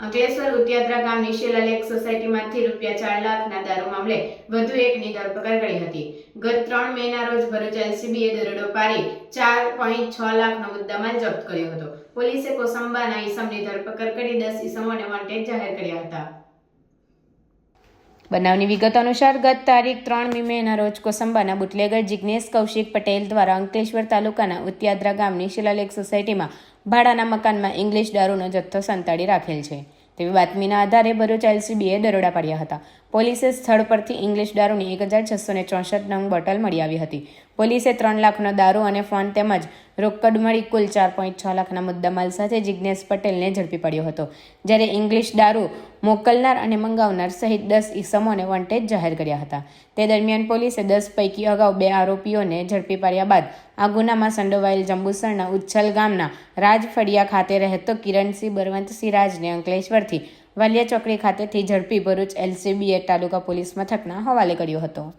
અંકલેશ્વર ઉત્યાત્રા ગામની શિલાલેખ સોસાયટીમાંથી રૂપિયા ચાર લાખના દારૂ મામલે વધુ એકની ધરપકડ કરી હતી. ગત ત્રણ મેના રોજ ભરૂચ એલસીબીએ દરોડો પાડી ચાર પોઈન્ટ છ લાખનો મુદ્દામાલ જપ્ત કર્યો હતો. પોલીસે કોસંબાના ઈસમની ધરપકડ કરી દસ ઈસમોને વોન્ટેડ જાહેર કર્યા હતા. બનાવની વિગત અનુસાર ગત તારીખ ત્રણ મી મેના રોજ કોસંબાના બુટલેગર જિજ્ઞેશ કૌશિક પટેલ દ્વારા અંકલેશ્વર તાલુકાના ઉત્યાદ્રા ગામની શિલાલેખ સોસાયટીમાં ભાડાના મકાનમાં ઇંગ્લિશ દારૂનો જથ્થો સંતાડી રાખેલ છે. તેવી બાતમીના આધારે ભરૂચ એલસીબીએ દરોડા પાડ્યા હતા. પોલીસે સ્થળ પરથી ઇંગ્લિશ દારૂની એક હજાર છસો ચોસઠ નંગ બોટલ મળી આવી હતી. પોલીસે ત્રણ લાખનો દારૂ અને ફોન તેમજ રોકડ મળી કુલ ચાર પોઈન્ટ છ લાખના મુદ્દામાલ સાથે જિજ્ઞેશ પટેલને ઝડપી પડ્યો હતો. જ્યારે ઇંગ્લિશ દારૂ મોકલનાર અને મંગાવનાર સહિત દસ ઈસમોને વોન્ટેજ જાહેર કર્યા હતા. તે દરમિયાન પોલીસે દસ પૈકી અગાઉ બે આરોપીઓને ઝડપી પાડ્યા બાદ આ ગુનામાં સંડોવાયેલ જંબુસરના ઉચ્છલ ગામના રાજફળિયા ખાતે રહેતો કિરણસિંહ બળવંતસિંહ રાજને અંકલેશ્વરથી વાલિયા ચોકડી ખાતેથી ઝડપી ભરૂચ એલસીબીએ તાલુકા પોલીસ મથકના હવાલે કર્યો હતો.